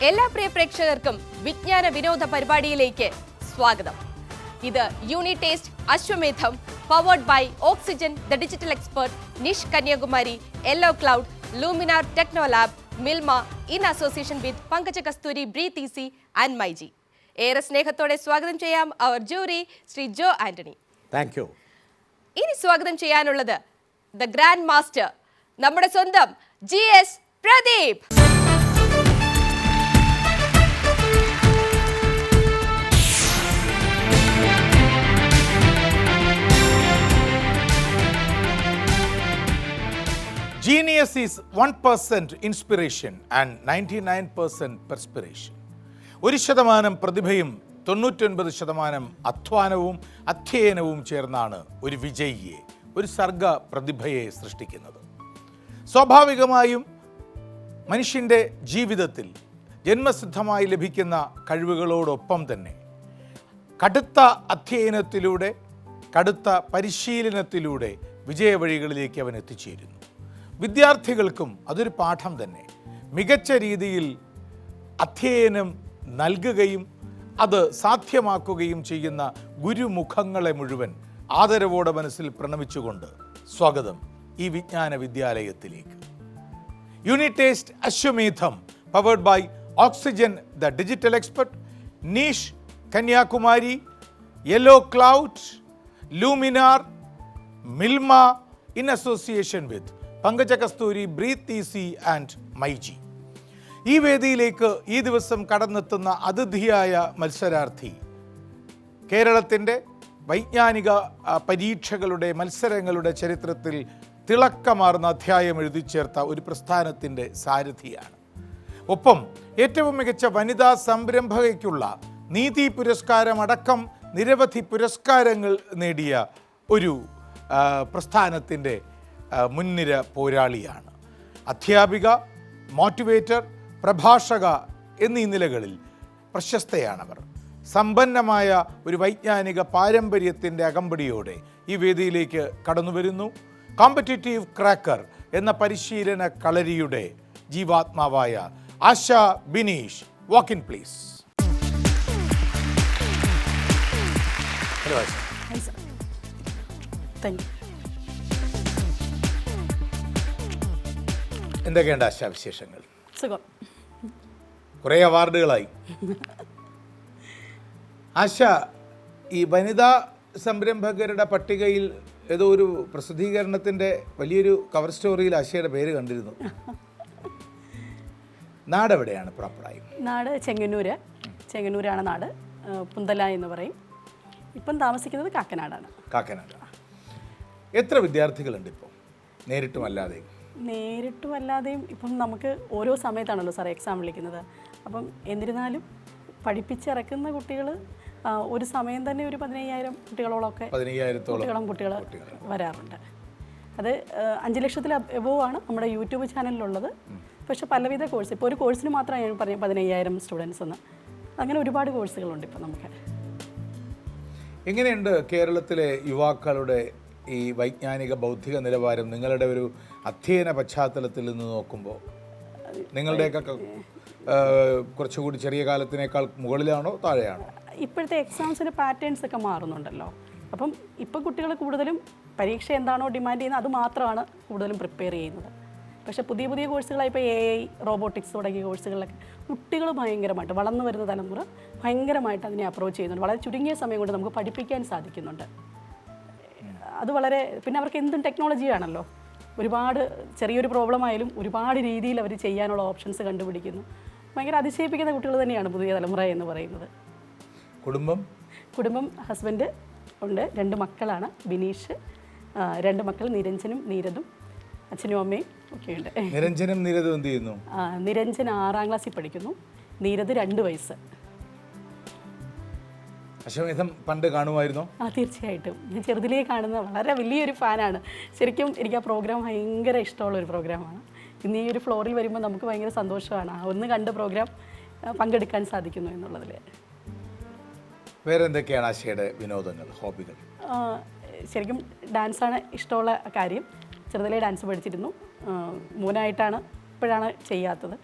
എല്ലാ പ്രിയ പ്രേക്ഷകർക്കും വിജ്ഞാന വിനോദ പരിപാടിയിലേക്ക് സ്വാഗതം. ഇത് Unitest Ashwamedham powered by Oxygen the digital expert NISH Kanyakumari yellow cloud Luminar techno lab Milma in association with Pankaja Kasthuri breathe easy and myG ഏറെ സ്നേഹത്തോടെ സ്വാഗതം ചെയ്യാം our jury Shri Jo Antony. Thank you ഇനി സ്വാഗതം ചെയ്യാനുള്ളത് the grand master നമ്മുടെ സ്വന്തം G S Pradeep. Genius is one percent inspiration and ninety nine percent perspiration ഒരു ശതമാനം പ്രതിഭയും തൊണ്ണൂറ്റൊൻപത് ശതമാനം അധ്വാനവും അധ്യയനവും ചേർന്നാണ് ഒരു വിജയിയെ ഒരു സർഗ പ്രതിഭയെ സൃഷ്ടിക്കുന്നത്. സ്വാഭാവികമായും മനുഷ്യന്റെ ജീവിതത്തിൽ ജന്മസിദ്ധമായി ലഭിക്കുന്ന കഴിവുകളോടൊപ്പം തന്നെ കടുത്ത അധ്യയനത്തിലൂടെ കടുത്ത പരിശീലനത്തിലൂടെ വിജയവഴികളിലേക്ക് അവൻ എത്തിച്ചേരുന്നു. വിദ്യാർത്ഥികൾക്കും അതൊരു പാഠം തന്നെ. മികച്ച രീതിയിൽ അധ്യയനം നൽകുകയും അത് സാധ്യമാക്കുകയും ചെയ്യുന്ന ഗുരുമുഖങ്ങളെ മുഴുവൻ ആദരവോടെ മനസ്സിൽ പ്രണമിച്ചുകൊണ്ട് സ്വാഗതം. ഈ വിജ്ഞാന വിദ്യാലയത്തിലേക്ക്. Unitest Ashwamedham powered by Oxygen the digital expert NISH Kanyakumari yellow cloud Luminar Milma in association with Pankaja Kasthuri breathe easy and myG ഈ വേദിയിലേക്ക് ഈ ദിവസം കടന്നെത്തുന്ന അതിഥിയായ മത്സരാർത്ഥി കേരളത്തിന്റെ വൈജ്ഞാനിക പരീക്ഷകളുടെ മത്സരങ്ങളുടെ ചരിത്രത്തിൽ തിളക്കമാർന്ന അധ്യായം എഴുതി ചേർത്ത ഒരു പ്രസ്ഥാനത്തിന്റെ സാരഥിയാണ്. ഒപ്പം ഏറ്റവും മികച്ച വനിതാ സംരംഭകയ്ക്കുള്ള നീതി പുരസ്കാരമടക്കം നിരവധി പുരസ്കാരങ്ങൾ നേടിയ ഒരു പ്രസ്ഥാനത്തിന്റെ മുൻനിര പോരാളിയാണ്. അധ്യാപിക മോട്ടിവേറ്റർ പ്രഭാഷക എന്നീ നിലകളിൽ പ്രശസ്തയാണവർ. സമ്പന്നമായ ഒരു വൈജ്ഞാനിക പാരമ്പര്യത്തിന്റെ അകമ്പടിയോടെ ഈ വേദിയിലേക്ക് കടന്നു വരുന്നു കോമ്പറ്റേറ്റീവ് ക്രാക്കർ എന്ന പരിശീലന കളരിയുടെ ജീവാത്മാവായ Asha Bineesh walk in please hello Asha. എന്തൊക്കെയുണ്ട് ആശാ വിശേഷങ്ങൾ? സുഖം. കുറേ അവാർഡുകളായി. ആശ ഈ വനിതാ സംരംഭകരുടെ പട്ടികയിൽ ഏതോ ഒരു പ്രസിദ്ധീകരണത്തിന്റെ വലിയൊരു കവർ സ്റ്റോറിയിൽ ആശയുടെ പേര് കണ്ടിരുന്നു. നാടെവിടെയാണ് പ്രോപ്പറായി നാട് ചെങ്ങന്നൂര്. ചെങ്ങന്നൂരാണ് നാട്. പുന്തല എന്ന് പറയും. ഇപ്പം താമസിക്കുന്നത് കാക്കനാടാണ്. കാക്കനാട്. എത്ര വിദ്യാർത്ഥികളുണ്ട് ഇപ്പോൾ നേരിട്ടും അല്ലാതെയും നേരിട്ടും അല്ലാതെയും ഇപ്പം നമുക്ക് ഓരോ സമയത്താണല്ലോ സാർ എക്സാം വിളിക്കുന്നത്. അപ്പം എന്നിരുന്നാലും പഠിപ്പിച്ചിറക്കുന്ന കുട്ടികൾ ഒരു സമയം തന്നെ ഒരു പതിനയ്യായിരം കുട്ടികളോളൊക്കെ പതിനയ്യായിരത്തോളം കുട്ടികളും കുട്ടികൾ വരാറുണ്ട്. അത് അഞ്ച് ലക്ഷത്തിൽ എബോവ് ആണ് നമ്മുടെ യൂട്യൂബ് ചാനലിലുള്ളത്. പക്ഷേ പലവിധ കോഴ്സ് ഇപ്പോൾ ഒരു കോഴ്സിന് മാത്രമാണ് ഞാൻ പറഞ്ഞ പതിനയ്യായിരം സ്റ്റുഡൻസ് എന്ന്. അങ്ങനെ ഒരുപാട് കോഴ്സുകളുണ്ട് ഇപ്പോൾ നമുക്ക്. എങ്ങനെയുണ്ട് കേരളത്തിലെ യുവാക്കളുടെ ഈ വൈജ്ഞാനിക ബൗദ്ധിക നിലവാരം നിങ്ങളുടെ ഒരു അധ്യയന പശ്ചാത്തലത്തിൽ നിന്ന് നോക്കുമ്പോൾ? നിങ്ങളുടെയൊക്കെ കുറച്ചുകൂടി ചെറിയ കാലത്തിനേക്കാൾ മുകളിലാണോ താഴെയാണോ? ഇപ്പോഴത്തെ എക്സാംസിന് പാറ്റേൺസ് ഒക്കെ മാറുന്നുണ്ടല്ലോ. അപ്പം ഇപ്പം കുട്ടികൾ കൂടുതലും പരീക്ഷ എന്താണോ ഡിമാൻഡ് ചെയ്യുന്നത് അത് മാത്രമാണ് കൂടുതലും പ്രിപ്പയർ ചെയ്യുന്നത്. പക്ഷേ പുതിയ പുതിയ കോഴ്സുകളായി ഇപ്പോൾ എ ഐ റോബോട്ടിക്സ് തുടങ്ങിയ കോഴ്സുകളിലൊക്കെ കുട്ടികൾ ഭയങ്കരമായിട്ട് വളർന്നു വരുന്ന തലമുറ ഭയങ്കരമായിട്ട് അതിനെ അപ്രോച്ച് ചെയ്യുന്നുണ്ട്. വളരെ ചുരുങ്ങിയ സമയം കൊണ്ട് നമുക്ക് പഠിപ്പിക്കാൻ സാധിക്കുന്നുണ്ട്. അത് വളരെ പിന്നെ അവർക്ക് എന്തും ടെക്നോളജിയാണല്ലോ ഒരുപാട് ചെറിയൊരു പ്രോബ്ലം ആയാലും ഒരുപാട് രീതിയിൽ അവർ ചെയ്യാനുള്ള ഓപ്ഷൻസ് കണ്ടുപിടിക്കുന്നു. ഭയങ്കര അതിശയിപ്പിക്കുന്ന കുട്ടികൾ തന്നെയാണ് പുതിയ തലമുറ എന്ന് പറയുന്നത്. കുടുംബം? കുടുംബം ഹസ്ബൻഡ് ഉണ്ട്. രണ്ട് മക്കളാണ്. ബിനീഷ് രണ്ട് മക്കൾ നിരഞ്ജനും നീരദും അച്ഛനും അമ്മയും ഒക്കെ ഉണ്ട്. നിരഞ്ജനും നീരദും എന്ത് ചെയ്യുന്നു? നിരഞ്ജൻ ആറാം ക്ലാസ്സിൽ പഠിക്കുന്നു. നീരദ് രണ്ട് വയസ്സ്. അശ്വമേധം പണ്ട് കാണുമായിരുന്നോ? ആ തീർച്ചയായിട്ടും. ഞാൻ ചെറുതിലേ കാണുന്ന വളരെ വലിയൊരു ഫാനാണ്. ശരിക്കും എനിക്ക് ആ പ്രോഗ്രാം ഭയങ്കര ഇഷ്ടമുള്ള ഒരു പ്രോഗ്രാമാണ്. ഇന്ന് ഈ ഒരു ഫ്ലോറിൽ വരുമ്പോൾ നമുക്ക് ഭയങ്കര സന്തോഷമാണ്. ആ ഒന്ന് കണ്ട പ്രോഗ്രാം പങ്കെടുക്കാൻ സാധിക്കുന്നു എന്നുള്ളതിൽ വേറെ എന്തൊക്കെയാണ് ആശയുടെ വിനോദങ്ങൾ ഹോബികൾ? ശരിക്കും ഡാൻസാണ് ഇഷ്ടമുള്ള കാര്യം. ചെറുതിലേ ഡാൻസ് പഠിച്ചിരുന്നു. മൂനായിട്ടാണ് ഇപ്പോഴാണ് ചെയ്യാത്തത്.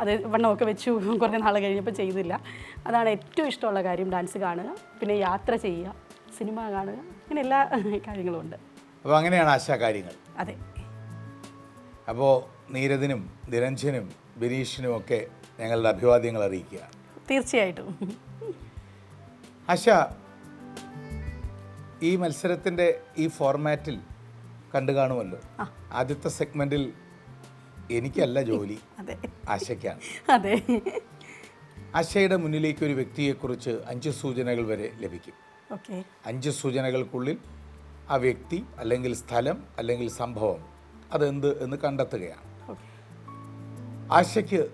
അത് വണ്ണമൊക്കെ വെച്ചു കുറേ നാൾ കഴിഞ്ഞപ്പോൾ ചെയ്തില്ല. അതാണ് ഏറ്റവും ഇഷ്ടമുള്ള കാര്യം ഡാൻസ് കാണുക പിന്നെ യാത്ര ചെയ്യുക സിനിമ കാണുക അങ്ങനെ എല്ലാ കാര്യങ്ങളും ഉണ്ട്. അപ്പോൾ അങ്ങനെയാണ് ആശാ കാര്യങ്ങൾ. അതെ. അപ്പോൾ നീരദിനും നിരഞ്ജനും ബിനീഷിനും ഒക്കെ ഞങ്ങളുടെ അഭിവാദ്യങ്ങൾ അറിയിക്കുക. തീർച്ചയായിട്ടും. ആശ ഈ മത്സരത്തിന്റെ ഈ ഫോർമാറ്റിൽ കണ്ടു കാണുമല്ലോ. ആദ്യത്തെ സെഗ്മെന്റിൽ എനിക്കല്ല ജോലി. ആശയ്ക്കാണ്. അതെ. ആശയുടെ മുന്നിലേക്ക് ഒരു വ്യക്തിയെക്കുറിച്ച് അഞ്ച് സൂചനകൾ വരെ ലഭിക്കും. അഞ്ച് സൂചനകൾക്കുള്ളിൽ ആ വ്യക്തി അല്ലെങ്കിൽ സ്ഥലം അല്ലെങ്കിൽ സംഭവം അതെന്ത് എന്ന് കണ്ടെത്തുകയാണ്. ആശയ്ക്ക്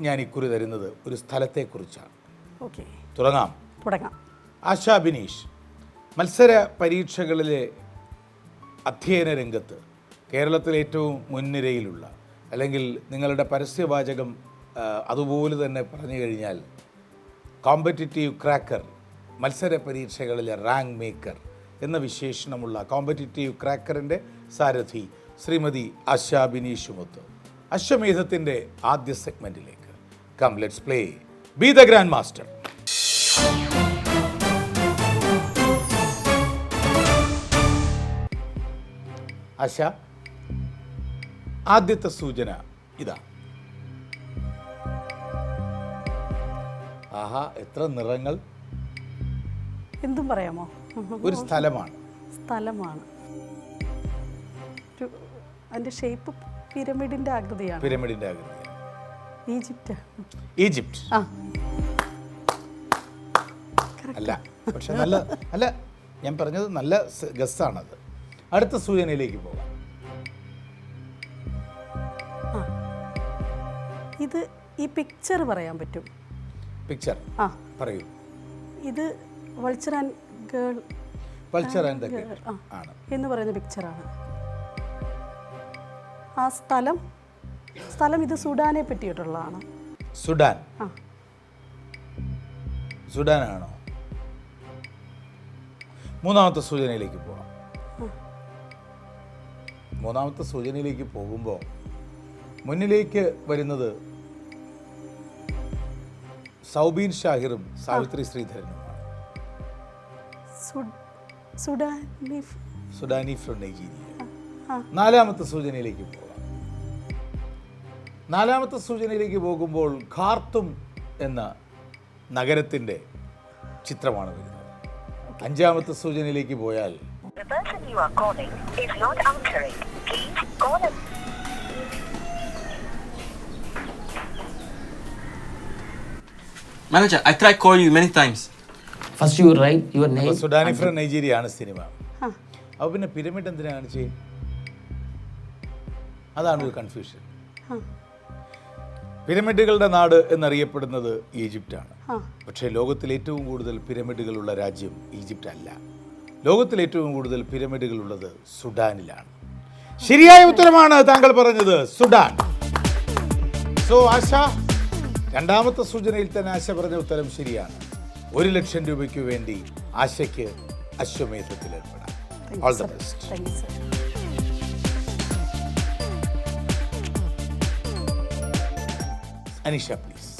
ഞാൻ ഇക്കുറി തരുന്നത് ഒരു സ്ഥലത്തെക്കുറിച്ചാണ്. തുടങ്ങാം. തുടങ്ങാം. ആശാ ബിനീഷ് മത്സര പരീക്ഷകളിലെ അധ്യയന രംഗത്ത് കേരളത്തിലെ ഏറ്റവും മുൻനിരയിലുള്ള അല്ലെങ്കിൽ നിങ്ങളുടെ പരസ്യവാചകം അതുപോലെ തന്നെ പറഞ്ഞു കഴിഞ്ഞാൽ കോമ്പറ്റിറ്റീവ് ക്രാക്കർ മത്സര പരീക്ഷകളിലെ റാങ്ക് മേക്കർ എന്ന വിശേഷണമുള്ള കോമ്പറ്റിറ്റീവ് ക്രാക്കറിന്റെ സാരഥി ശ്രീമതി ആശാ ബിനീഷുമൊത്ത് അശ്വമേധത്തിന്റെ ആദ്യ സെഗ്മെന്റിലേക്ക് come let's play be the grand master Asha. ആദ്യത്തെ സൂചന ഇതാ. ആഹാ എത്ര നിറങ്ങൾ? എന്തും പറയാമോ? ഒരു സ്ഥലമാണ്. സ്ഥലമാണ്. അതിന്റെ ഷേപ്പ് പിരമിഡിന്റെ ആകൃതിയാണ്. പിരമിഡിന്റെ ആകൃതി. ഈജിപ്റ്റ്. ഈജിപ്റ്റ്. ആ. അല്ല പക്ഷെ നല്ല അല്ല ഞാൻ പറഞ്ഞത് നല്ല ഗസ്സാണത്. അടുത്ത സൂചനയിലേക്ക് പോകാം. ഇത് ഈ പിക്ചർ പറയാൻ പറ്റും. പിക്ചർ ആ. പറയൂ. ഇത് vulture and girl vulture and girl ആണ്. എന്ന് പറയുന്ന പിക്ചറാണ് ആ സ്ഥലം സ്ഥലം ഇത് സുഡാനെ പറ്റിയിട്ടുള്ളതാണ്. സുഡാൻ. ആ. സുഡാനാണോ? മൂന്നാമത്തെ സൂചനയിലേക്ക് പോകാം. മൂന്നാമത്തെ സൂചനയിലേക്ക് പോകുമ്പോൾ മുന്നിലേക്ക് വരുന്നത് സൗബീൻ ഷാഹിറും സാവിത്രി ശ്രീധരനും സുഡ് സുഡാനി ഫ്രം നൈജീരിയ. നാലാമത്തെ സൂചനയിലേക്ക് പോകാം. നാലാമത്തെ സൂചനയിലേക്ക് പോകുമ്പോൾ ഖാർത്തും എന്ന നഗരത്തിന്റെ ചിത്രമാണ് വരുന്നത്. അഞ്ചാമത്തെ സൂചനയിലേക്ക് പോയാൽ The person you are calling is not answering. Us. Manager, I tried calling you many times. First you write your name. Sudani from Nigeria ആണ് സിനിമ. അപ്പോൾ പിന്നെ പിരമിഡ് എന്തിനാണ് കാണിച്ചത് അതാണ് ഒരു കൺഫ്യൂഷൻ പിരമിഡുകളുടെ നാട് എന്നറിയപ്പെടുന്നത് ഈജിപ്റ്റാണ്. പക്ഷേ ലോകത്തിൽ ഏറ്റവും കൂടുതൽ പിരമിഡുകളുള്ള രാജ്യം ഈജിപ്റ്റ് അല്ല. ലോകത്തിൽ ഏറ്റവും കൂടുതൽ പിരമിഡുകളുള്ളത് സുഡാനിലാണ്. ശരിയായ ഉത്തരമാണ് താങ്കൾ പറഞ്ഞത്. സുഡാൻ. സോ ആശ രണ്ടാമത്തെ സൂചനയിൽ തന്നെ ആശ പറഞ്ഞ ഉത്തരം ശരിയാണ്. ഒരു ലക്ഷം രൂപയ്ക്ക് വേണ്ടി ആശയ്ക്ക് അശ്വമേധത്തിൽ ഏർപ്പെടാം. All the best Anisha please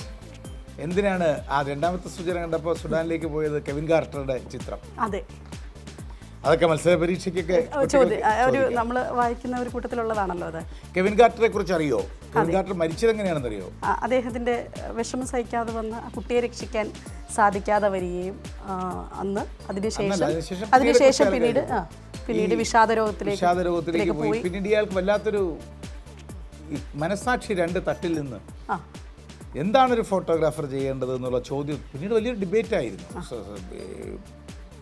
എന്തിനാണ് ആ രണ്ടാമത്തെ സൂചന കണ്ടപ്പോൾ സുഡാനിലേക്ക് പോയത് കെവിൻ കാർട്ടറുടെ ചിത്രം? അതെ. അതൊക്കെ മത്സര പരീക്ഷയ്ക്കൊക്കെ ഒരു നമ്മൾ വായിക്കുന്ന ഒരു കൂട്ടത്തിലുള്ളതാണല്ലോ അത്. കെവിൻ കാർട്ടറെ കുറിച്ച് അറിയോ? കെവിൻ കാർട്ടർ അറിയോ അദ്ദേഹത്തിന്റെ വിഷമം സഹിക്കാതെ വന്ന് കുട്ടിയെ രക്ഷിക്കാൻ സാധിക്കാതെ വരികയും അന്ന് അതിനുശേഷം അതിനുശേഷം പിന്നീട് പിന്നീട് വിഷാദ രോഗത്തിലേക്ക് വിഷാദ രോഗത്തിലേക്ക് പോയി. പിന്നീട് ഇയാൾക്ക് വല്ലാത്തൊരു മനസാക്ഷി രണ്ട് തട്ടിൽ നിന്ന് എന്താണ് ഒരു ഫോട്ടോഗ്രാഫർ ചെയ്യേണ്ടത് എന്നുള്ള ചോദ്യം പിന്നീട് വലിയൊരു ഡിബേറ്റ് ആയിരുന്നു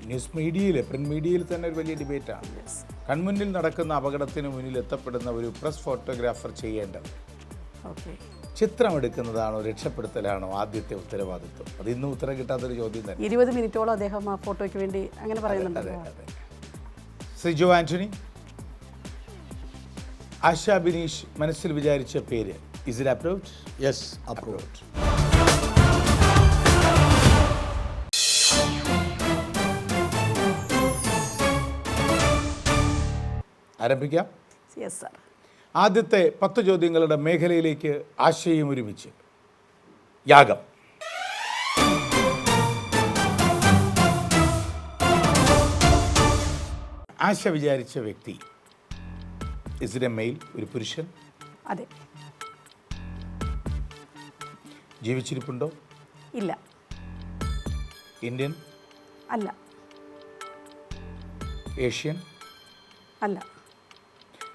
ന്യൂസ് മീഡിയയിൽ പ്രിന്റ് മീഡിയയിൽ തന്നെ ഒരു വലിയ ഡിബേറ്റാണ്. കൺമുന്നിൽ നടക്കുന്ന അപകടത്തിന് മുന്നിൽ എത്തപ്പെടുന്ന ഒരു പ്രസ് ഫോട്ടോഗ്രാഫർ ചെയ്യേണ്ടത്. ചിത്രം ചിത്രമെടുക്കുന്നതാണോ രക്ഷപ്പെടുത്തലാണോ ആദ്യത്തെ ഉത്തരവാദിത്വം? അത് ഇന്നും ഉത്തരം കിട്ടാത്തൊരു ചോദ്യം തന്നെ. ഇരുപത് മിനിറ്റോളം അദ്ദേഹം ആ ഫോട്ടോയ്ക്ക് വേണ്ടി അങ്ങനെ പറയുന്നുണ്ട്. സിജു അതെ. ശ്രീ ജോ ആന്റണി ആശാ ബിനീഷ് മനസ്സിൽ വിചാരിച്ച പേര്. Is it approved yes approve ആരംഭിക്കാം. യെസ് സാർ ആദ്യത്തെ പത്ത് ചോദ്യങ്ങളുടെ മേഖലയിലേക്ക് ആശയം ഒരുമിച്ച്. യാഗം. ആശ വിചാരിച്ച വ്യക്തി ഇസ് എ മെയിൽ ഒരു പുരുഷൻ? അതെ. ജീവിച്ചിരിപ്പുണ്ടോ? ഇല്ല. ഇന്ത്യൻ അല്ല. ഏഷ്യൻ അല്ല.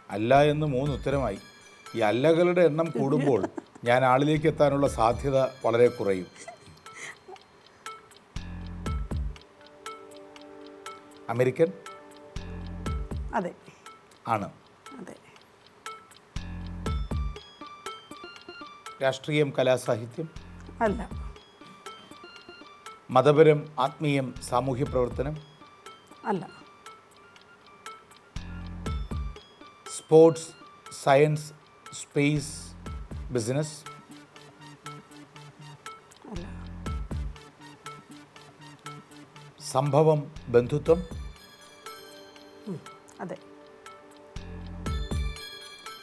അല്ല എന്ന് മൂന്ന് ഉത്തരമായി ഈ അല്ലകളുടെ എണ്ണം കൂടുമ്പോൾ ഞാൻ ആളിലേക്ക് എത്താനുള്ള സാധ്യത വളരെ കുറയും. അമേരിക്കൻ? അതെ. ആണ്. അതെ. രാഷ്ട്രീയം കലാസാഹിത്യം? അല്ല. മതപരം ആത്മീയം സാമൂഹ്യ പ്രവർത്തനം അല്ല. സ്പോർട്സ് സയൻസ് സ്പേസ് ബിസിനസ് സംഭവം ബന്ധുത്വം. അതെ.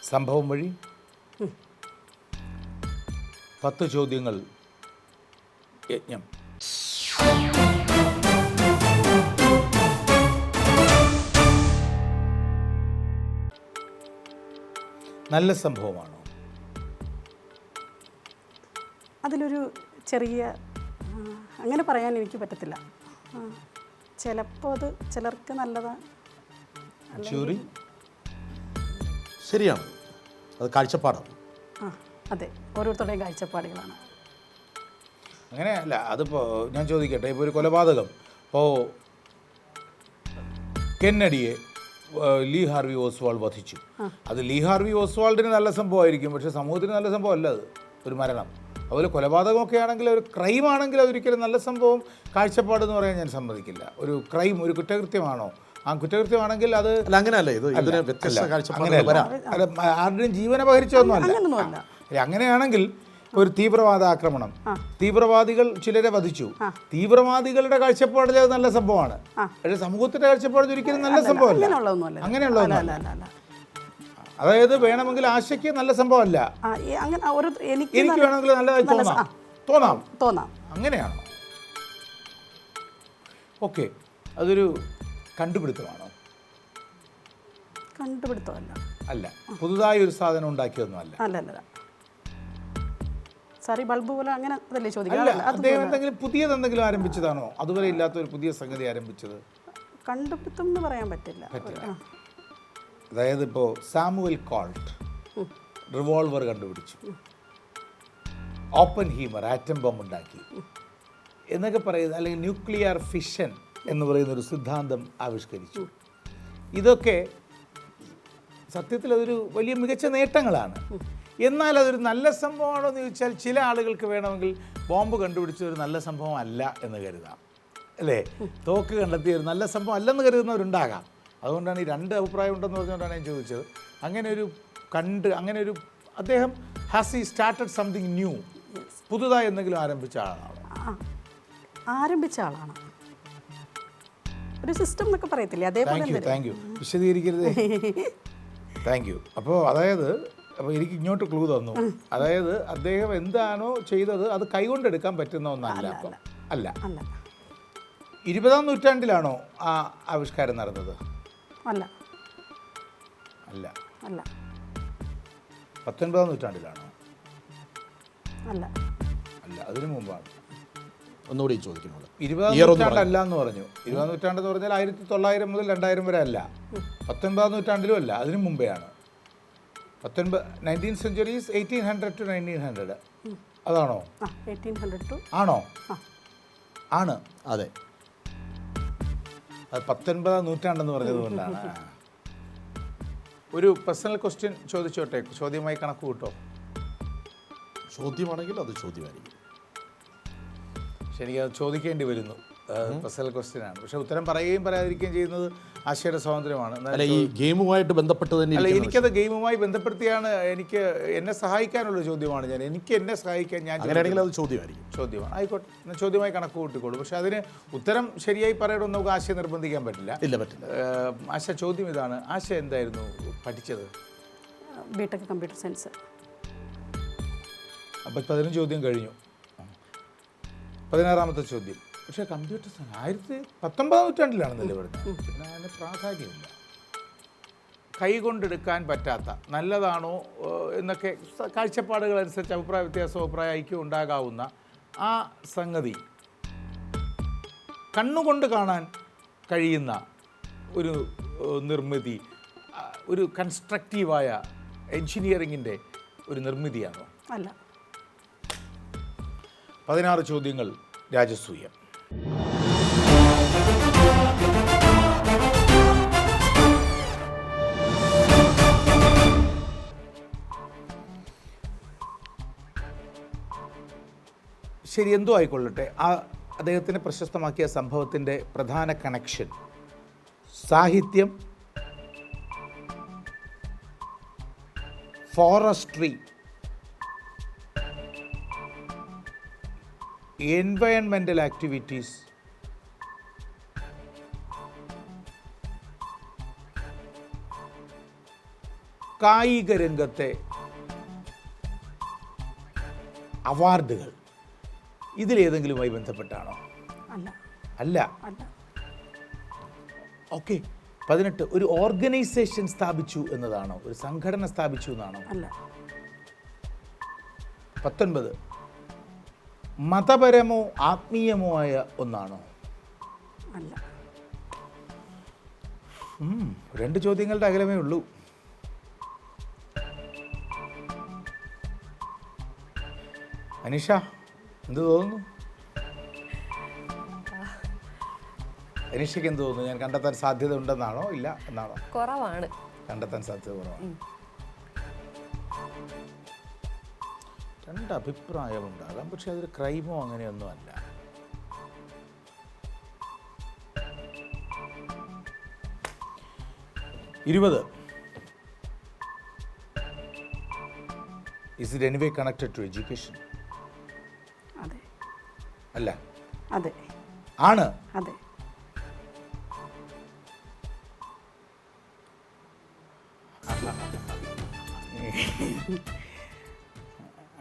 സംഭവം വഴി? പത്ത് ചോദ്യങ്ങൾ. യജ്ഞം. നല്ല സംഭവമാണോ? അതിലൊരു ചെറിയ അങ്ങനെ പറയാൻ എനിക്ക് പറ്റത്തില്ല. ചിലപ്പോൾ അത് ചിലർക്ക് നല്ലതാണ് ചൂരി ശരിയാണ് അത് കാഴ്ചപ്പാടാണ്. ആ അതെ. ഓരോരുത്തരുടെയും കാഴ്ചപ്പാടുകളാണ്. അങ്ങനെ അല്ല അതിപ്പോൾ ഞാൻ ചോദിക്കട്ടെ ഇപ്പോൾ ഒരു കൊലപാതകം. ഇപ്പോൾ കെന്നഡിയെ ഏഹ്, ലീ ഹാർവി ഓസ്വാൾ വധിച്ചു. അത് ലീ ഹാർവി ഓസ്വാൾഡിന് നല്ല സംഭവമായിരിക്കും. പക്ഷേ സമൂഹത്തിന് നല്ല സംഭവം അല്ല അത്. ഒരു മരണം. അതുപോലെ കൊലപാതകമൊക്കെ ആണെങ്കിൽ ഒരു ക്രൈം ആണെങ്കിൽ അതൊരിക്കലും നല്ല സംഭവം. കാഴ്ചപ്പാടെന്ന് പറയാൻ ഞാൻ സമ്മതിക്കില്ല. ഒരു ക്രൈം ഒരു കുറ്റകൃത്യമാണോ? ആ കുറ്റകൃത്യമാണെങ്കിൽ അത് അല്ല അങ്ങനെയല്ല. ഇത് ഇതിന് വ്യത്യസ്ത കാഴ്ചപ്പാടുകൾ അങ്ങനെയല്ല. വരാം. അല്ല, ആരുടെയും ജീവൻ അപഹരിച്ചൊന്നുമല്ല. ആ. അങ്ങനെയാണെങ്കിൽ ഒരു തീവ്രവാദ ആക്രമണം തീവ്രവാദികൾ ചിലരെ വധിച്ചു. തീവ്രവാദികളുടെ കാഴ്ചപ്പാടിൽ അത് നല്ല സംഭവമാണ്. പക്ഷേ സമൂഹത്തിന്റെ കാഴ്ചപ്പാടിൽ ഒരിക്കലും നല്ല സംഭവമല്ല. അങ്ങനെയുള്ള അതായത് വേണമെങ്കിൽ ആശയ്ക്ക് നല്ല സംഭവമല്ല. എനിക്ക് വേണമെങ്കിൽ നല്ലതായി നല്ല തോന്നാം. തോന്നാം. തോന്നാം. അങ്ങനെയാണ്. ഓക്കെ. അതൊരു കണ്ടുപിടുത്തമാണോ? കണ്ടുപിടുത്തമല്ല. അല്ല. പുതുതായി ഒരു സാധനം ഉണ്ടാക്കിയതൊന്നും അല്ല. അല്ല അല്ല സാറി ബൾബ് പോലെ അങ്ങനെ അതല്ലേ ചോദിക്കുന്നത് പുതിയതെന്തെങ്കിലും അദ്ദേഹം എന്തെങ്കിലും പുതിയത് എന്തെങ്കിലും ആരംഭിച്ചതാണോ? അതുവരെ ഇല്ലാത്ത ഒരു പുതിയ സംഗതി ആരംഭിച്ചത്? കണ്ടുപിടുത്തം എന്ന് പറയാൻ പറ്റില്ല. അതായത് ഇപ്പോൾ സാമുവൽ കോൾട്ട് റിവോൾവർ കണ്ടുപിടിച്ചു. ഓപ്പൺ ഹീമർ ആറ്റം ബോംബ് ഉണ്ടാക്കി. എന്നൊക്കെ പറയുന്നത് അല്ലെങ്കിൽ ന്യൂക്ലിയർ ഫിഷൻ എന്ന് പറയുന്ന ഒരു സിദ്ധാന്തം ആവിഷ്കരിച്ചു. ഇതൊക്കെ സത്യത്തിൽ അതൊരു വലിയ മികച്ച നേട്ടങ്ങളാണ്. എന്നാൽ അതൊരു നല്ല സംഭവമാണോ എന്ന് ചോദിച്ചാൽ ചില ആളുകൾക്ക് വേണമെങ്കിൽ ബോംബ് കണ്ടുപിടിച്ച ഒരു നല്ല സംഭവം അല്ല എന്ന് കരുതാം. അല്ലേ? തോക്ക് കണ്ടെത്തിയ ഒരു നല്ല സംഭവം അല്ലെന്ന് കരുതുന്നവരുണ്ടാകാം. അതുകൊണ്ടാണ് ഈ രണ്ട് അഭിപ്രായം ഉണ്ടെന്ന് പറഞ്ഞുകൊണ്ടാണ് ഞാൻ ചോദിച്ചത്. അങ്ങനെ ഒരു കണ്ട് അങ്ങനെ ഒരു അദ്ദേഹം ഹാസ് ഈ സ്റ്റാർട്ടഡ് സംതിങ് ന്യൂ പുതുതായി എന്തെങ്കിലും ആരംഭിച്ച ആളാണ്. ആരംഭിച്ച ആളാണ്. ഒരു സിസ്റ്റം എന്നൊക്കെ പറയത്തില്ലേ? അതേപോലെ താങ്ക് യു വിശദീകരിക്കരുതേ. താങ്ക് യു അപ്പോൾ അതായത് അപ്പോൾ എനിക്ക് ഇങ്ങോട്ട് ക്ലൂ തന്നു. അതായത് അദ്ദേഹം എന്താണോ ചെയ്തത് അത് കൈകൊണ്ടെടുക്കാൻ പറ്റുന്ന ഒന്നല്ല അപ്പം. അല്ല. അല്ല. ഇരുപതാം നൂറ്റാണ്ടിലാണോ ആ ആവിഷ്കാരം നടന്നത്? അല്ല. അല്ല. അല്ല. പത്തൊൻപതാം നൂറ്റാണ്ടിലാണോ? അല്ല. അല്ല അതിനു മുമ്പാണ്. ഒന്നുകൂടി ചോദിക്കുന്നുള്ളൂ ഇരുപതാം നൂറ്റാണ്ടല്ല എന്ന് പറഞ്ഞു. ഇരുപതാം നൂറ്റാണ്ട് എന്ന് പറഞ്ഞാൽ ആയിരത്തി തൊള്ളായിരം മുതൽ രണ്ടായിരം വരെ അല്ല. പത്തൊൻപതാം നൂറ്റാണ്ടിലും അല്ല അതിനു മുമ്പേ ആണ് പത്തൊൻപത് nineteen centuries eighteen hundred to nineteen hundred അതാണോ? ആ എയ്റ്റീൻ ഹൺഡ്രഡ് ടു ആണോ? ആണ്. അതെ. അത് പത്തൊൻപതാം നൂറ്റാണ്ടെന്ന് പറഞ്ഞത് കൊണ്ടാണ്. ഒരു പേഴ്സണൽ ക്വസ്റ്റ്യൻ ചോദിച്ചോട്ടെ? ചോദ്യമായി കണക്ക് കൂട്ടോ? ചോദ്യമാണെങ്കിൽ അത് ചോദ്യമായിരിക്കും. ശരിക്കും അത് ചോദിക്കേണ്ടി വരുന്നു. പേഴ്സണൽ ക്വസ്റ്റ്യൻ ആണ്. പക്ഷെ ഉത്തരം പറയുകയും പറയാതിരിക്കുകയും ചെയ്യുന്നത് ആശയുടെ സ്വാതന്ത്ര്യമാണ്. അല്ല ഈ ഗെയിമുമായിട്ട് ബന്ധപ്പെട്ട് തന്നെ അല്ല എനിക്കത് ഗെയിമുമായി ബന്ധപ്പെടുത്തിയാണ് എനിക്ക് എന്നെ സഹായിക്കാനുള്ള ചോദ്യമാണ് ഞാൻ. എനിക്ക് എന്നെ സഹായിക്കാൻ ഞാൻ അങ്ങനെയാണെങ്കിൽ അത് ചോദ്യമായിരിക്കും. ചോദ്യമാണ്. ആയിക്കോട്ടെ. എന്നാൽ ചോദ്യമായി കണക്ക് കൂട്ടിക്കോളൂ. പക്ഷേ അതിന് ഉത്തരം ശരിയായി പറയണമെന്ന് നമുക്ക് ആശയം നിർബന്ധിക്കാൻ പറ്റില്ല. ഇല്ല പറ്റില്ല. ആശ ചോദ്യം ഇതാണ്. ആശ എന്തായിരുന്നു പഠിച്ചത്? BTech computer science. അപ്പം പതിനഞ്ച് ചോദ്യം കഴിഞ്ഞു. പതിനാറാമത്തെ ചോദ്യം. പക്ഷേ കമ്പ്യൂട്ടർ സയൻസ് ആയിരത്തി പത്തൊമ്പതാം നൂറ്റാണ്ടിലാണെന്നല്ലേ പിന്നെ അതിന് പ്രാധാന്യമില്ല. കൈകൊണ്ടെടുക്കാൻ പറ്റാത്ത നല്ലതാണോ എന്നൊക്കെ കാഴ്ചപ്പാടുകൾ അനുസരിച്ച് അഭിപ്രായ വ്യത്യാസം അഭിപ്രായ ഐക്യം ഉണ്ടാകാവുന്ന ആ സംഗതി കണ്ണുകൊണ്ട് കാണാൻ കഴിയുന്ന ഒരു നിർമ്മിതി ഒരു കൺസ്ട്രക്റ്റീവായ എൻജിനീയറിങ്ങിന്റെ ഒരു നിർമ്മിതിയാണോ? അല്ല. പതിനാറ് ചോദ്യങ്ങൾ രാജസൂയം. ശരി എന്തോ ആയിക്കൊള്ളട്ടെ. ആ അദ്ദേഹത്തിന് പ്രശസ്തമാക്കിയ സംഭവത്തിന്റെ പ്രധാന കണക്ഷൻ സാഹിത്യം. ഫോറസ്ട്രി എൻവയൺമെന്റൽ ആക്ടിവിറ്റീസ് കായിക രംഗത്തെ അവാർഡുകൾ. ഇതിലേതെങ്കിലുമായി ബന്ധപ്പെട്ടാണോ? അല്ല. ഓക്കെ. പതിനെട്ട്. ഒരു ഓർഗനൈസേഷൻ സ്ഥാപിച്ചു എന്നതാണോ? ഒരു സംഘടന സ്ഥാപിച്ചു എന്നാണോ? പത്തൊൻപത്. മതപരമോ ആത്മീയമോ ആയ ഒന്നാണോ? അല്ല. രണ്ട് ചോദ്യങ്ങളുടെ അകലമേ ഉള്ളൂ. അനിഷ എന്ത് തോന്നുന്നു? അനീഷയ്ക്ക് എന്ത് തോന്നുന്നു? ഞാൻ കണ്ടെത്താൻ സാധ്യത ഉണ്ടെന്നാണോ? ഇല്ല എന്നാണോ? കുറവാണ്. കണ്ടെത്താൻ സാധ്യത കുറവാണ്. രണ്ട് അഭിപ്രായമുണ്ടാകാം പക്ഷെ അതൊരു ക്രൈമോ അങ്ങനെയൊന്നും അല്ല ഇരുപത് is it anyway connected to education അല്ല. അതെ. ആണ്. അതെ.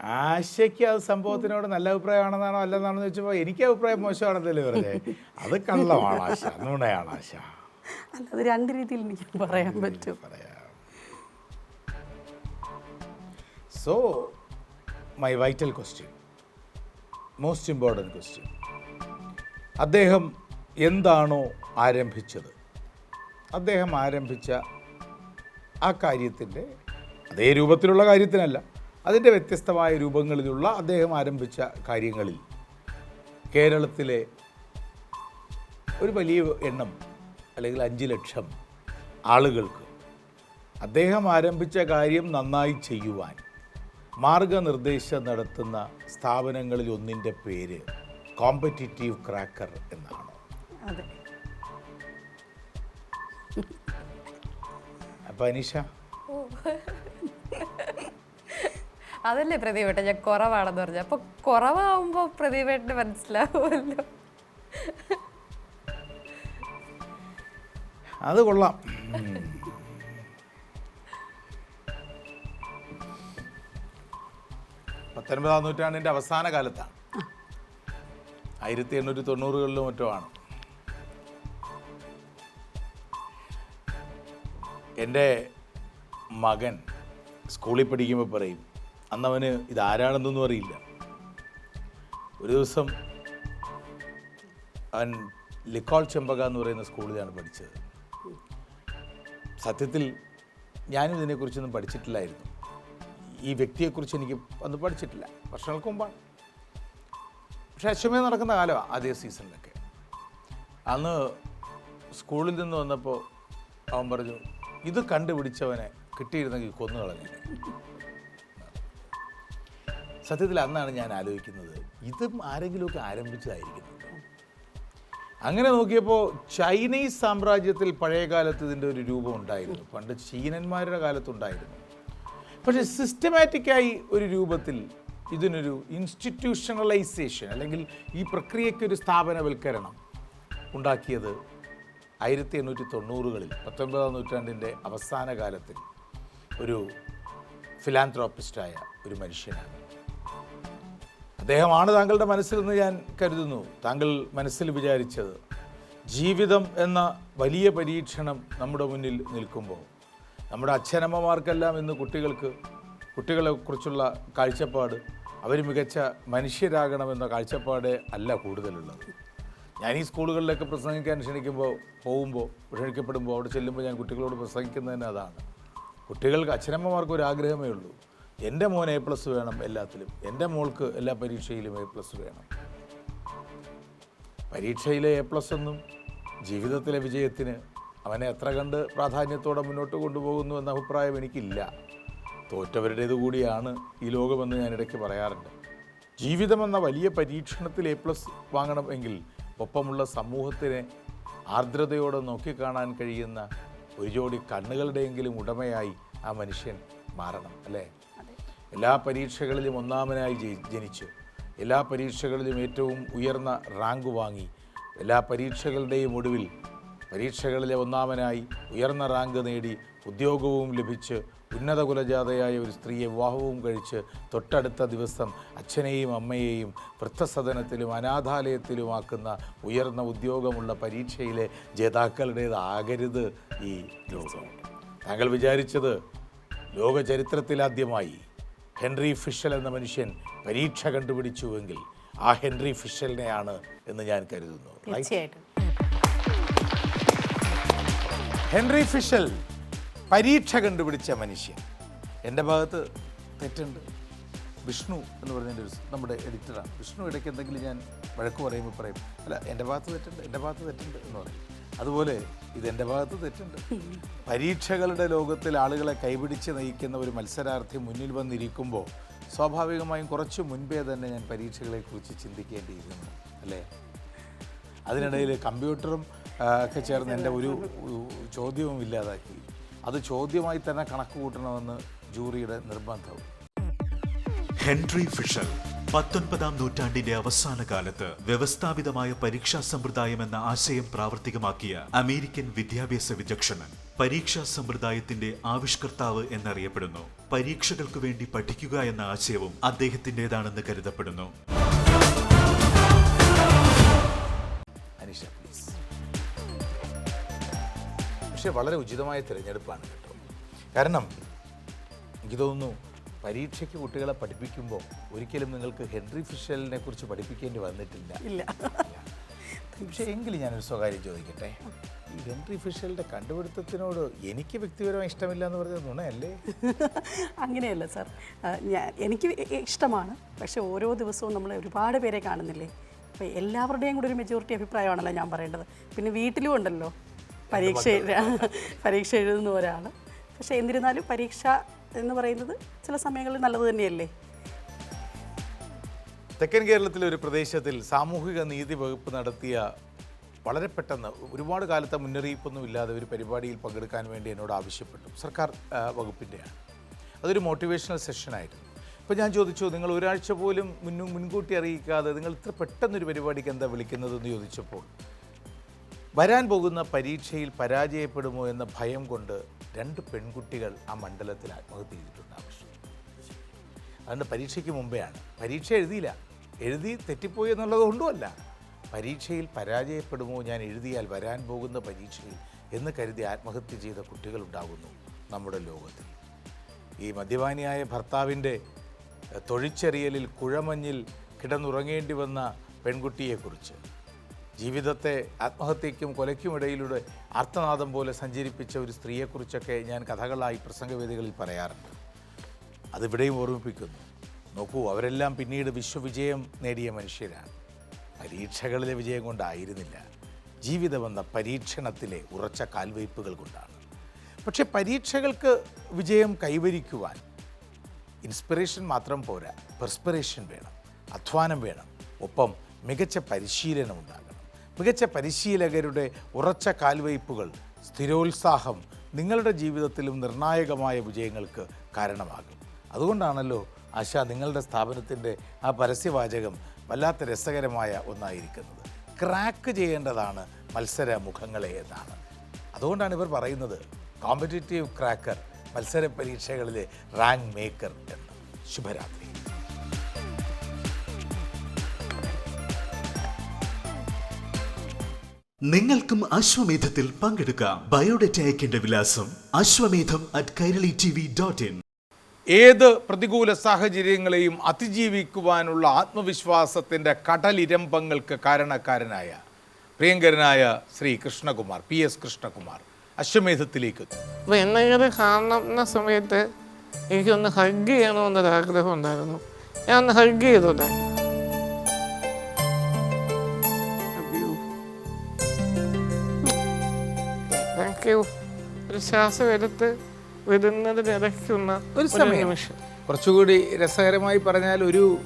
ആശയ്ക്ക് അത് സംഭവത്തിനോട് നല്ല അഭിപ്രായമാണെന്നാണോ അല്ലെന്നാണോ ചോദിച്ചപ്പോൾ എനിക്ക് അഭിപ്രായം മോശമാണെന്നല്ലേ പറഞ്ഞേ. അത് കള്ളമാണ് ആശ നുണയാണ് ആശ. അല്ല അത് രണ്ട് രീതിയിൽ എനിക്ക് പറയാൻ പറ്റും. പറയാം. So my vital question most important question അദ്ദേഹം എന്താണോ ആരംഭിച്ചത്? അദ്ദേഹം ആരംഭിച്ച ആ കാര്യത്തിന്റെ അതേ രൂപത്തിലുള്ള കാര്യത്തിനല്ല. അതിന്റെ വ്യത്യസ്തമായ രൂപങ്ങളിലുള്ള അദ്ദേഹം ആരംഭിച്ച കാര്യങ്ങളിൽ കേരളത്തിലെ ഒരു വലിയ എണ്ണം അല്ലെങ്കിൽ അഞ്ച് ലക്ഷം ആളുകൾക്ക് അദ്ദേഹം ആരംഭിച്ച കാര്യം നന്നായി ചെയ്യുവാൻ മാർഗനിർദ്ദേശം നടത്തുന്ന സ്ഥാപനങ്ങളിൽ ഒന്നിന്റെ പേര് കോമ്പറ്റിറ്റീവ് ക്രാക്കർ എന്നാണ്. അപ്പം അനീഷ? അതല്ലേ പ്രതിഭേട്ടൻ ഞാൻ കുറവാണെന്ന് പറഞ്ഞു. അപ്പൊ കുറവാകുമ്പോ പ്രതിഭേട്ടന് മനസ്സിലാവുമല്ലോ. അത് കൊള്ളാം. പത്തൊൻപതാം നൂറ്റാണ്ടിന്റെ അവസാന കാലത്താണ് ആയിരത്തി എണ്ണൂറ്റി തൊണ്ണൂറുകളിലും മറ്റോ ആണ്. എന്റെ മകൻ സ്കൂളിൽ പഠിക്കുമ്പോൾ പറയും അന്നവന് ഇതാരാണെന്നൊന്നും അറിയില്ല. ഒരു ദിവസം അവൻ ലിക്കോൾ ചെമ്പക എന്ന് പറയുന്ന സ്കൂളിലാണ് പഠിച്ചത്. സത്യത്തിൽ ഞാനും ഇതിനെക്കുറിച്ചൊന്നും പഠിച്ചിട്ടില്ലായിരുന്നു. ഈ വ്യക്തിയെക്കുറിച്ച് എനിക്ക് അന്ന് പഠിച്ചിട്ടില്ല. വർഷങ്ങൾക്ക് മുമ്പാണ്. പക്ഷേ അശ്വമേ നടക്കുന്ന കാലമാണ് അതേ സീസണിലൊക്കെ. അന്ന് സ്കൂളിൽ നിന്ന് വന്നപ്പോൾ അവൻ പറഞ്ഞു ഇത് കണ്ടുപിടിച്ചവനെ കിട്ടിയിരുന്നെങ്കിൽ കൊന്നു കളഞ്ഞു സത്യത്തിൽ അന്നാണ് ഞാൻ ആലോചിക്കുന്നത്. ഇതും ആരെങ്കിലുമൊക്കെ ആരംഭിച്ചതായിരിക്കും. അങ്ങനെ നോക്കിയപ്പോൾ ചൈനീസ് സാമ്രാജ്യത്തിൽ പഴയ കാലത്ത് ഇതിന്റെ ഒരു രൂപം ഉണ്ടായിരുന്നു. പണ്ട് ചീനന്മാരുടെ കാലത്തുണ്ടായിരുന്നു. പക്ഷേ സിസ്റ്റമാറ്റിക്കായി ഒരു രൂപത്തിൽ ഇതിനൊരു ഇൻസ്റ്റിറ്റ്യൂഷണലൈസേഷൻ അല്ലെങ്കിൽ ഈ പ്രക്രിയയ്ക്ക് ഒരു സ്ഥാപനവൽക്കരണം ഉണ്ടാക്കിയത് ആയിരത്തി എണ്ണൂറ്റി തൊണ്ണൂറുകളിൽ പത്തൊൻപതാം നൂറ്റാണ്ടിന്റെ അവസാന കാലത്തിൽ ഒരു ഫിലാന്ത്രോപ്പിസ്റ്റായ ഒരു മനുഷ്യനാണ്. അദ്ദേഹമാണ് താങ്കളുടെ മനസ്സിലെന്ന് ഞാൻ കരുതുന്നു. താങ്കൾ മനസ്സിൽ വിചാരിച്ചത് ജീവിതം എന്ന വലിയ പരീക്ഷണം നമ്മുടെ മുന്നിൽ നിൽക്കുമ്പോൾ നമ്മുടെ അച്ഛനമ്മമാർക്കെല്ലാം ഇന്ന് കുട്ടികൾക്ക് കുട്ടികളെക്കുറിച്ചുള്ള കാഴ്ചപ്പാട് അവർ മികച്ച മനുഷ്യരാകണമെന്ന കാഴ്ചപ്പാടേ അല്ല കൂടുതലുള്ളത്. ഞാൻ ഈ സ്കൂളുകളിലൊക്കെ പ്രസംഗിക്കാൻ ക്ഷണിക്കുമ്പോൾ പോകുമ്പോൾ ക്ഷണിക്കപ്പെടുമ്പോൾ അവിടെ ചെല്ലുമ്പോൾ ഞാൻ കുട്ടികളോട് പ്രസംഗിക്കുന്നതിന് അതാണ്. കുട്ടികൾക്ക് അച്ഛനമ്മമാർക്ക് ഒരു ആഗ്രഹമേ ഉള്ളൂ. എന്റെ മോൻ എ പ്ലസ് വേണം എല്ലാത്തിലും. എന്റെ മോൾക്ക് എല്ലാ പരീക്ഷയിലും എ പ്ലസ് വേണം. പരീക്ഷയിലെ എ പ്ലസ് ഒന്നും ജീവിതത്തിലെ വിജയത്തിന് അവനെ എത്ര കണ്ട് പ്രാധാന്യത്തോടെ മുന്നോട്ട് കൊണ്ടുപോകുന്നു എന്ന അഭിപ്രായം എനിക്കില്ല. തോറ്റവരുടേത് കൂടിയാണ് ഈ ലോകമെന്ന് ഞാൻ ഇടയ്ക്ക് പറയാറുണ്ട്. ജീവിതമെന്ന വലിയ പരീക്ഷണത്തിൽ എ പ്ലസ് വാങ്ങണമെങ്കിൽ ഒപ്പമുള്ള സമൂഹത്തിനെ ആർദ്രതയോടെ നോക്കിക്കാണാൻ കഴിയുന്ന ഒരു ജോഡി കണ്ണുകളുടെയെങ്കിലും ഉടമയായി ആ മനുഷ്യൻ മാറണം അല്ലേ? എല്ലാ പരീക്ഷകളിലും ഒന്നാമനായി ജനിച്ച് എല്ലാ പരീക്ഷകളിലും ഏറ്റവും ഉയർന്ന റാങ്ക് വാങ്ങി എല്ലാ പരീക്ഷകളുടെയും ഒടുവിൽ പരീക്ഷകളിലെ ഒന്നാമനായി ഉയർന്ന റാങ്ക് നേടി ഉദ്യോഗവും ലഭിച്ച് ഉന്നത കുലജാതയായ ഒരു സ്ത്രീയെ വിവാഹവും കഴിച്ച് തൊട്ടടുത്ത ദിവസം അച്ഛനെയും അമ്മയെയും വൃദ്ധസദനത്തിലും അനാഥാലയത്തിലുമാക്കുന്ന ഉയർന്ന ഉദ്യോഗമുള്ള പരീക്ഷയിലെ ജേതാക്കളുടേതാകരുത് ഈ ലോകം. താങ്കൾ വിചാരിച്ചത് ലോക ചരിത്രത്തിലാദ്യമായി ഹെൻറി ഫിഷൽ എന്ന മനുഷ്യൻ പരീക്ഷ കണ്ടുപിടിച്ചുവെങ്കിൽ ആ ഹെൻറി ഫിഷലിനെയാണ് എന്ന് ഞാൻ കരുതുന്നു. ഹെൻറി ഫിഷൽ പരീക്ഷ കണ്ടുപിടിച്ച മനുഷ്യൻ. എന്റെ ഭാഗത്ത് തെറ്റുണ്ട്. വിഷ്ണു എന്ന് പറഞ്ഞതിന്റെ ഒരു നമ്മുടെ എഡിറ്ററാണ് വിഷ്ണു ഇടയ്ക്ക് എന്തെങ്കിലും ഞാൻ വഴക്ക് പറയുമ്പോൾ പറയും അല്ല എന്റെ ഭാഗത്ത് തെറ്റുണ്ട് എന്റെ ഭാഗത്ത് തെറ്റുണ്ട് എന്ന് പറയും. അതുപോലെ ഇതെന്റെ എന്റെ ഭാഗത്ത് തെറ്റുണ്ട്. പരീക്ഷകളുടെ ലോകത്തിൽ ആളുകളെ കൈപിടിച്ച് നയിക്കുന്ന ഒരു മത്സരാർത്ഥി മുന്നിൽ വന്നിരിക്കുമ്പോൾ സ്വാഭാവികമായും കുറച്ച് മുൻപേ തന്നെ ഞാൻ പരീക്ഷകളെക്കുറിച്ച് ചിന്തിക്കേണ്ടിയിരുന്നു അല്ലേ? അതിനിടയിൽ കമ്പ്യൂട്ടറും ഒക്കെ ചേർന്ന് എന്റെ ഒരു ഒരു ചോദ്യവും ഇല്ലാതാക്കി. അത് ചോദ്യമായി തന്നെ കണക്ക് കൂട്ടണമെന്ന് ജൂറിയുടെ നിർബന്ധവും ഹെൻറി ഫിഷൽ പത്തൊൻപതാം നൂറ്റാണ്ടിന്റെ അവസാന കാലത്ത് വ്യവസ്ഥാപിതമായ പരീക്ഷാ സമ്പ്രദായം എന്ന ആശയം പ്രാവർത്തികമാക്കിയ അമേരിക്കൻ വിദ്യാഭ്യാസ വിചക്ഷണൻ പരീക്ഷാ സമ്പ്രദായത്തിന്റെ ആവിഷ്കർത്താവ് എന്നറിയപ്പെടുന്നു. പരീക്ഷകൾക്ക് വേണ്ടി പഠിക്കുക എന്ന ആശയവും അദ്ദേഹത്തിന്റെതാണെന്ന് കരുതപ്പെടുന്നു. പക്ഷേ വളരെ ഉചിതമായ തിരഞ്ഞെടുപ്പാണ് കേട്ടോ. കാരണം എനിക്ക് തോന്നുന്നു പരീക്ഷയ്ക്ക് കുട്ടികളെ പഠിപ്പിക്കുമ്പോൾ ഒരിക്കലും നിങ്ങൾക്ക് ഹെൻറി ഫിഷലിനെ കുറിച്ച് പഠിപ്പിക്കേണ്ടി വന്നിട്ടില്ല. ഇല്ല. പക്ഷേ എങ്കിലും ഞാനൊരു സ്വകാര്യം ചോദിക്കട്ടെ? ഈ ഹെൻറി ഫിഷലിന്റെ കണ്ടുപിടുത്തത്തിനോട് എനിക്ക് വ്യക്തിപരമായി ഇഷ്ടമില്ല എന്ന് പറഞ്ഞത് നുണയല്ലേ? അങ്ങനെയല്ല സാർ. ഞാൻ എനിക്ക് ഇഷ്ടമാണ്. പക്ഷേ ഓരോ ദിവസവും നമ്മൾ ഒരുപാട് പേരെ കാണുന്നില്ലേ? അപ്പോൾ എല്ലാവരുടെയും കൂടി ഒരു മെജോറിറ്റി അഭിപ്രായമാണല്ലോ ഞാൻ പറയേണ്ടത്. പിന്നെ വീട്ടിലും ഉണ്ടല്ലോ. പരീക്ഷ പരീക്ഷ എഴുതുന്ന ഒരാൾ പക്ഷേ എന്നിരുന്നാലും പരീക്ഷ എന്ന് പറയുന്നത് ചില സമയങ്ങളിൽ നല്ലത് തന്നെയല്ലേ? തെക്കൻ കേരളത്തിലെ ഒരു പ്രദേശത്തിൽ സാമൂഹിക നീതി വകുപ്പ് നടത്തിയ വളരെ പെട്ടെന്ന് ഒരുപാട് കാലത്തെ മുന്നറിയിപ്പൊന്നും ഇല്ലാതെ ഒരു പരിപാടിയിൽ പങ്കെടുക്കാൻ വേണ്ടി എന്നോട് ആവശ്യപ്പെട്ടു. സർക്കാർ വകുപ്പിന്റെയാണ് അതൊരു മോട്ടിവേഷണൽ സെഷനായിരുന്നു അപ്പോൾ ഞാൻ ചോദിച്ചു നിങ്ങൾ ഒരാഴ്ച പോലും മുന്നും മുൻകൂട്ടി അറിയിക്കാതെ നിങ്ങൾ ഇത്ര പെട്ടെന്നൊരു പരിപാടിക്ക് എന്താ വിളിക്കുന്നതെന്ന് ചോദിച്ചപ്പോൾ വരാൻ പോകുന്ന പരീക്ഷയിൽ പരാജയപ്പെടുമോ എന്ന ഭയം കൊണ്ട് രണ്ട് പെൺകുട്ടികൾ ആ മണ്ഡലത്തിൽ ആത്മഹത്യ ചെയ്തിട്ടുണ്ട് ആ വർഷം അതുകൊണ്ട് പരീക്ഷയ്ക്ക് മുമ്പെയാണ്. പരീക്ഷ എഴുതിയില്ല. എഴുതി തെറ്റിപ്പോയി എന്നുള്ളത് കൊണ്ടുമല്ല. പരീക്ഷയിൽ പരാജയപ്പെടുമോ ഞാൻ എഴുതിയാൽ വരാൻ പോകുന്ന പരീക്ഷയിൽ എന്ന് കരുതി ആത്മഹത്യ ചെയ്ത കുട്ടികളുണ്ടാകുന്നു നമ്മുടെ ലോകത്തിൽ. ഈ മദ്യപാനിയായ ഭർത്താവിന്റെ തൊഴിച്ചെറിയലിൽ കുഴമഞ്ഞിൽ കിടന്നുറങ്ങേണ്ടി വന്ന പെൺകുട്ടിയെക്കുറിച്ച് ജീവിതത്തെ ആത്മഹത്യയ്ക്കും കൊലയ്ക്കും ഇടയിലൂടെ ആർത്തനാദം പോലെ സഞ്ചരിപ്പിച്ച ഒരു സ്ത്രീയെക്കുറിച്ചൊക്കെ ഞാൻ കഥകളായി പ്രസംഗവേദികളിൽ പറയാറുണ്ട്. അതിവിടെയും ഓർമ്മിപ്പിക്കുന്നു. നോക്കൂ അവരെല്ലാം പിന്നീട് വിശ്വവിജയം നേടിയ മനുഷ്യരാണ്. പരീക്ഷകളിലെ വിജയം കൊണ്ടായിരുന്നില്ല. ജീവിതമെന്ന പരീക്ഷണത്തിലെ ഉറച്ച കാൽവയ്പ്പുകൾ കൊണ്ടാണ്. പക്ഷേ പരീക്ഷകൾക്ക് വിജയം കൈവരിക്കുവാൻ ഇൻസ്പിറേഷൻ മാത്രം പോരാ പെർസ്പിറേഷൻ വേണം അധ്വാനം വേണം. ഒപ്പം മികച്ച പരിശീലനം ഉണ്ടാകണം മികച്ച പരിശീലകരുടെ ഉറച്ച കാൽവയ്പ്പുകൾ സ്ഥിരോത്സാഹം നിങ്ങളുടെ ജീവിതത്തിലും നിർണായകമായ വിജയങ്ങൾക്ക് കാരണമാകും. അതുകൊണ്ടാണല്ലോ ആശ നിങ്ങളുടെ സ്ഥാപനത്തിന്റെ ആ പരസ്യവാചകം വല്ലാത്ത രസകരമായ ഒന്നായിരിക്കുന്നത്. ക്രാക്ക് ചെയ്യേണ്ടതാണ് മത്സര മുഖങ്ങളെ എന്നാണ്. അതുകൊണ്ടാണ് ഇവർ പറയുന്നത് കോമ്പറ്റേറ്റീവ് ക്രാക്കർ മത്സര പരീക്ഷകളിലെ റാങ്ക് മേക്കർ എന്ന് ശുഭരാത്രി. നിങ്ങൾക്കും അശ്വമേധത്തിൽ പങ്കെടുക്കാം. ബയോഡേറ്റ അയക്കേണ്ട വിലാസം Ashwamedham at Kairali T V dot in ഏത് പ്രതികൂല സാഹചര്യങ്ങളെയും അതിജീവിക്കുവാനുള്ള ആത്മവിശ്വാസത്തിന്റെ കടലിരമ്പങ്ങൾക്ക് കാരണക്കാരനായ പ്രിയങ്കരനായ ശ്രീ കൃഷ്ണകുമാർ പി എസ് കൃഷ്ണകുമാർ അശ്വമേധത്തിലേക്ക്. എന്തെങ്കിലും കാണുന്ന സമയത്ത് എനിക്കൊന്ന് ഹഗ് ചെയ്യണമെന്നൊരാഗ്രഹം ഉണ്ടായിരുന്നു. ഞാൻ ഒന്ന് ഹഗ് ചെയ്തോട്ടെ യു ഒരു ശ്വാസം എടുത്ത് വിടുന്നതിനിടയ്ക്കുന്ന ഒരു സമയം. നിമിഷം. കുറച്ചുകൂടി രസകരമായി പറഞ്ഞാൽ ഒരു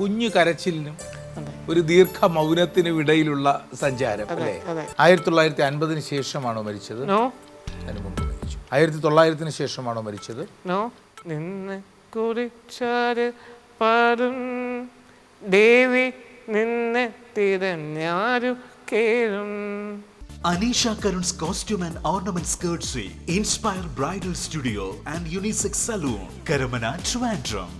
കുഞ്ഞു കരച്ചിലിനും ഒരു ദീർഘ മൗനത്തിനും ഇടയിലുള്ള സഞ്ചാരം അല്ലേ. ആയിരത്തി തൊള്ളായിരത്തി അൻപതിന് ശേഷമാണോ മരിച്ചത്? ആയിരത്തി തൊള്ളായിരത്തിന് ശേഷമാണോ മരിച്ചത്? നോ. നിന്നെ കുറിച്ചാര് പാടും. ദേവി നിന്നെ തിരഞ്ഞാരു കേഴും. Anisha Karun's costume and ornament സ്കേർട്സി inspire bridal studio and unisex salon Karamana Trivandrum